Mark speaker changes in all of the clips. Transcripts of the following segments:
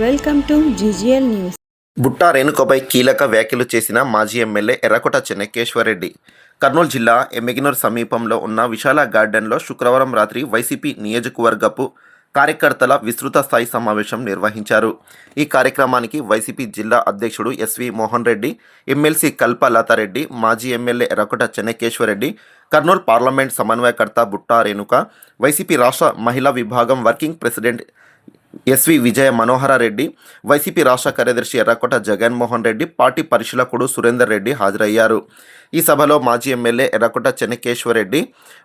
Speaker 1: Welcome to GGL news.
Speaker 2: Butta రేణుకపై కీలక వ్యాఖ్యలు చేసిన మాజీ ఎమ్మెల్యే ఎర్రకోట చెన్నకేశ్వరరెడ్డి. కర్నూలు జిల్లా ఎమ్మెగినూర్ సమీపంలో ఉన్న విశాల గార్డెన్లో శుక్రవారం రాత్రి వైసీపీ నియోజకవర్గపు కార్యకర్తల విస్తృత స్థాయి సమావేశం నిర్వహించారు. ఈ కార్యక్రమానికి వైసీపీ జిల్లా అధ్యక్షుడు ఎస్వి మోహన్ రెడ్డి ఎమ్మెల్సీ కల్ప లతారెడ్డి మాజీ ఎమ్మెల్యే ఎర్రకోట చెన్నకేశ్వరరెడ్డి కర్నూలు పార్లమెంట్ సమన్వయకర్త బుట్టా రేణుక వైసీపీ రాష్ట్ర మహిళా విభాగం working president SV Vijaya Manohara Reddy YCP రాష్ట్ర కార్యదర్శి ఎర్రకోట జగన్మోహన్ రెడ్డి పార్టీ పరిశీలకుడు సురేందర్ రెడ్డి హాజరయ్యారు. ఈ సభలో మాజీ ఎమ్మెల్యే ఎర్రకుట చెన్నకేశ్వరరెడ్డి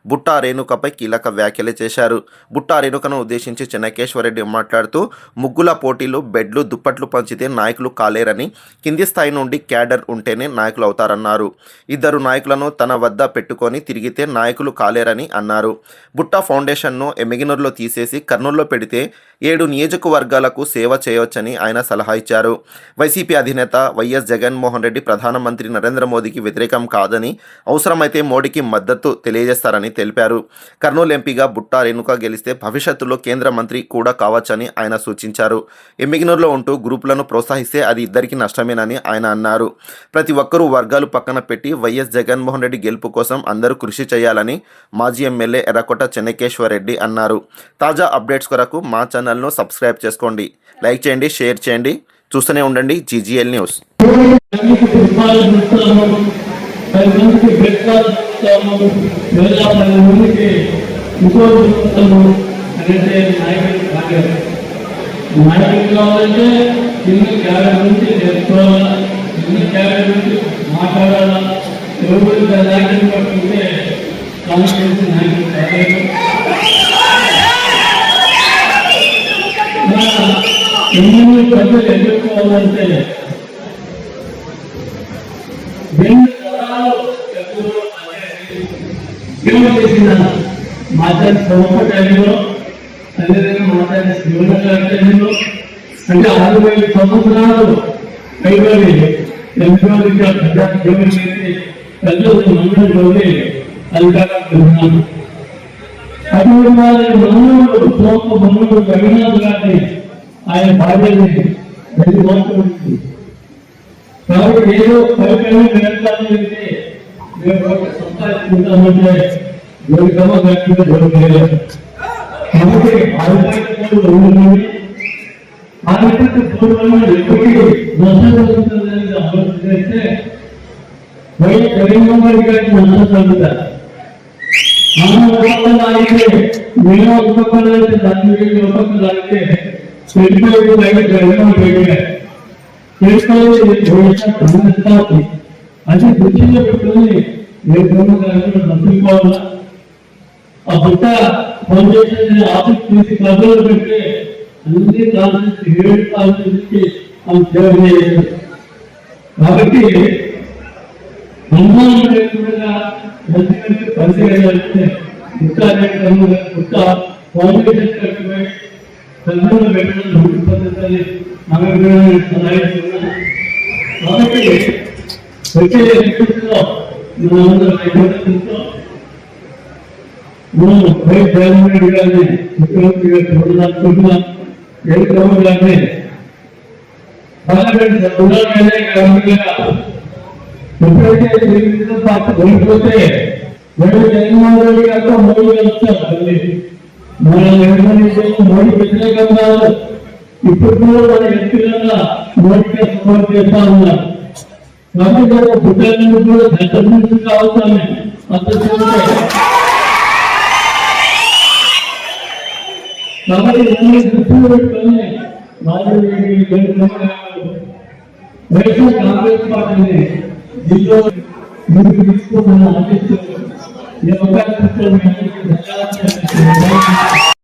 Speaker 2: బుట్టా రేణుకపై కీలక వ్యాఖ్యలు చేశారు. బుట్టా రేణుకను ఉద్దేశించి చెన్నకేశ్వరరెడ్డి మాట్లాడుతూ ముగ్గుల పోటీలు బెడ్లు దుప్పట్లు పంచితే నాయకులు కాలేరని కింది స్థాయి నుండి క్యాడర్ ఉంటేనే నాయకులు అవుతారన్నారు. ఇద్దరు నాయకులను తన వద్ద పెట్టుకొని తిరిగితే నాయకులు కాలేరని అన్నారు. బుట్టా ఫౌండేషన్ను ఎమ్మిగినూరులో తీసేసి కర్నూలులో పెడితే ఏడు నియోజకవర్గాలకు సేవ చేయవచ్చని ఆయన సలహా ఇచ్చారు. వైసీపీ అధినేత వైఎస్ జగన్మోహన్ రెడ్డి ప్రధానమంత్రి నరేంద్ర మోదీకి వ్యతిరేకం కాదని అవసరమైతే మోడీకి మద్దతు తెలియజేస్తారని తెలిపారు. కర్నూలు ఎంపీగా బుట్టా రేణుక గెలిస్తే భవిష్యత్తులో కేంద్ర మంత్రి కూడా కావచ్చని ఆయన సూచించారు. ఎమ్మిగినూరులో ఉంటూ గ్రూపులను ప్రోత్సహిస్తే అది ఇద్దరికి నష్టమేనని ఆయన అన్నారు. ప్రతి ఒక్కరూ వర్గాలు పక్కన పెట్టి వైఎస్ జగన్మోహన్ రెడ్డి గెలుపు కోసం అందరూ కృషి చేయాలని మాజీ ఎమ్మెల్యే ఎర్రకోట చెన్నకేశ్వర్ రెడ్డి అన్నారు. తాజా అప్డేట్స్ కొరకు మా ఛానల్ను సబ్స్క్రైబ్ చేసుకోండి. లైక్ చేయండి షేర్ చేయండి. చూస్తూనే ఉండండి. GGL news.
Speaker 3: మందికి పుష్పాలు చూస్తాము పది మందికి బ్రేక్ఫాస్ట్ చూస్తాము లేదా పది మందికి ఇంకోటి చూస్తాము అనేది నాయకుడు కాదు నాయకుడు కావాలంటే కింద క్యాడర్ నుంచి నేర్చుకోవాలా కింద క్యాడర్ నుంచి మాట్లాడాలా ఎవరు నాయకుడు పట్టుకుంటే కాన్ఫిడెన్స్ నాయకుడు కాలేదు ఎన్ని ప్రజలు ఎదుర్కోవాలంటే రెండు తరాలు ఎప్పుడు జీవనం చేసిన మాట్లాడి అదేవిధంగా అంటే సంవత్సరాలు పైబడి పెద్ద అటువంటి వారి సోమ గారిని ఆయన భార్యని కాబట్టి ఏదో పరిపాలన నిరంతరం సంపాదించుకుంటామంటే జోలికమ్మ గట్టిగా జోలిలేదు కాబట్టి ఆరోగ్య ఉండాలి ఆరోగ్య పూర్వంలో ఎప్పటికీ నష్టం జరుగుతుందని ఆలోచన చేస్తే వైఎస్ జగన్మోహన్ గారికి నష్టం జరుగుతారు మనం ఒక్కొక్కరు అయితే మేము ఒక్కొక్కరు అయితే దాని మీద ఒక్కొక్కరు అయితే వెళ్ళిపోయి బయట జగన్మోహన్ పెట్టారు చేసుకోవాలి అది దృష్టిలో పెట్టుకుని నేను బ్రహ్మగారిని నమ్ముకోవాలా ఆ బుట్ట ఫౌండేషన్ ఆఫీస్ తీసి కథలు పెట్టి అన్ని కాన్సెప్ట్ ఏడు కాన్సెప్ట్ ఆమె సేవ చేయాలి కాబట్టి అనుమానం లేకుండా మంచి పరిశీలించాలంటే బుట్ట అనేటువంటి బుట్ట ఫౌండేషన్ పెట్టడం పద్ధతి ఆమె కాబట్టి వచ్చే మనం వైఎస్ జగన్మోహన్ రెడ్డి గారిని గారిని పార్లమెంట్ ఎప్పుడైతే తెలుగుదేశం పార్టీ ఓడిపోతే మళ్ళీ జగన్మోహన్ రెడ్డి గారితో మోడీ మళ్ళీ మన నిర్ణయించడం మోడీ వ్యతిరేకం కాదు ఇప్పుడు కూడా మన మోడీకి సపోర్ట్ చేస్తా ఉన్నారు. కాబట్టి ఒక పుట్టిన కూడా దశ నుంచి కావచ్చామే అంత కాబట్టి అన్ని దృష్టిలో పెట్టుకొని మాజీ వైఎస్ఆర్ కాంగ్రెస్ పార్టీని దీంట్లో ముందుకు తీసుకోమని ఆశిస్తూ ఈ అవకాశం